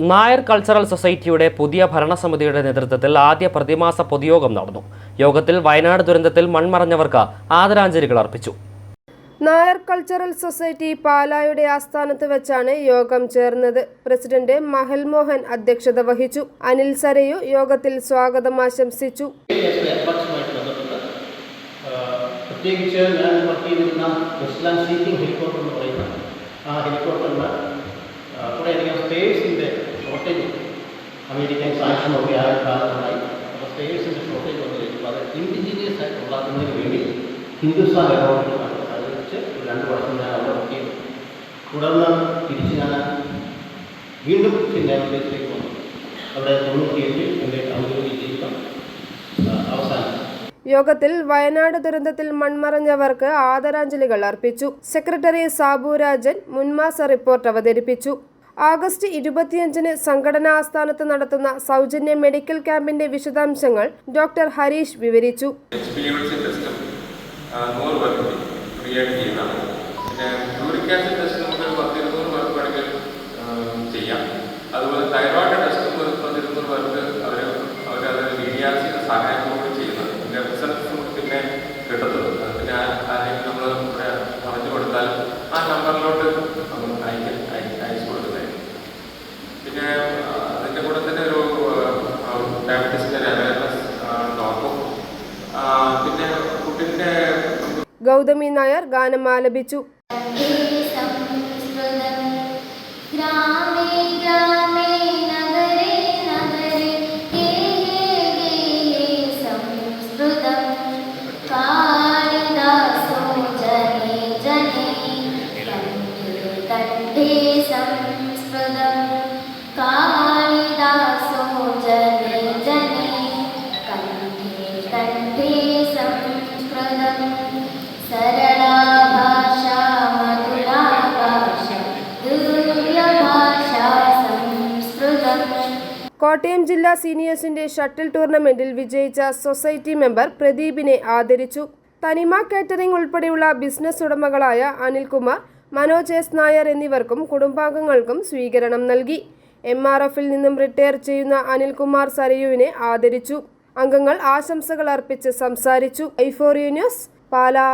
Nair cultural സൊസൈറ്റിയുടെ പുതിയ ഭരണസമിതിയുടെ നേതൃത്വത്തിൽ ആദ്യ പ്രതിമാസ പൊതുയോഗം നടന്നു. യോഗത്തിൽ വയനാട് ദുരന്തത്തിൽ മൺമറഞ്ഞവർക്ക് ആദരാഞ്ജലികൾ അർപ്പിച്ചു. നായർ കൾച്ചറൽ സൊസൈറ്റി പാലായുടെ ആസ്ഥാനത്ത് വെച്ചാണ് യോഗം ചേർന്നത്. പ്രസിഡന്റ് മഹൽ മോഹൻ അധ്യക്ഷത വഹിച്ചു. അനിൽ സരയു യോഗത്തിൽ സ്വാഗതം ആശംസിച്ചു. പ്രത്യേകിച്ച് ഞാൻ വർക്ക് ചെയ്തിരുന്ന സീറ്റിംഗ് ഹെലികോപ്റ്റർ എന്ന് പറയുന്ന ആ ഹെലികോപ്റ്ററിന് ഷോർട്ടേജ് അമേരിക്കൻ സാക്ഷനൊക്കെ ആയ കാലത്തുണ്ടായി അപ്പോൾ സ്റ്റേഴ്സിന്റെ ഷോർട്ടേജ് വന്നു കഴിഞ്ഞപ്പോൾ അത് ഇൻഡിജീനിയസ് ആയിട്ട് ഉണ്ടാക്കുന്നതിന് വേണ്ടി ഹിന്ദുസ്ഥാൻ അക്കൗണ്ടിൽ ഒരു രണ്ട് വർഷം ഞാൻ അവിടെ വർക്ക് ചെയ്തു. തുടർന്ന് തിരിച്ച് ഞാൻ വീണ്ടും വിദേശത്തേക്ക് വന്നു. അവിടെ തൊണ്ണൂറ്റിയേഴിൽ എന്റെ ഔദ്യോഗിക ജീവിതം അവസാനം യോഗത്തിൽ വയനാട് ദുരന്തത്തിൽ മൺമറഞ്ഞവർക്ക് ആദരാഞ്ജലികൾ അർപ്പിച്ചു. സെക്രട്ടറി സാബു രാജൻ മുൻമാസ റിപ്പോർട്ട് അവതരിപ്പിച്ചു. ആഗസ്റ്റ് ഇരുപത്തിയഞ്ചിന് സംഘടനാ ആസ്ഥാനത്ത് നടത്തുന്ന സൗജന്യ മെഡിക്കൽ ക്യാമ്പിന്റെ വിശദാംശങ്ങൾ ഡോക്ടർ ഹരീഷ് വിവരിച്ചു. അതുപോലെ പി ഗൗതമി നായർ ഗാനം ആലപിച്ചു संस्कृतं കോട്ടയം ജില്ലാ സീനിയേഴ്സിന്റെ ഷട്ടിൽ ടൂർണമെന്റിൽ വിജയിച്ച സൊസൈറ്റി മെമ്പർ പ്രദീപിനെ ആദരിച്ചു. തനിമ കാറ്ററിംഗ് ഉൾപ്പെടെയുള്ള ബിസിനസ് ഉടമകളായ അനിൽകുമാർ മനോജ് എസ് നായർ എന്നിവർക്കും കുടുംബാംഗങ്ങൾക്കും സ്വീകരണം നൽകി. എം ആർ എഫിൽ നിന്നും റിട്ടയർ ചെയ്യുന്ന അനിൽകുമാർ സരയുവിനെ ആദരിച്ചു. അംഗങ്ങൾ ആശംസകൾ അർപ്പിച്ച് സംസാരിച്ചു. ഐഫോറിയ ന്യൂസ് പാലാ.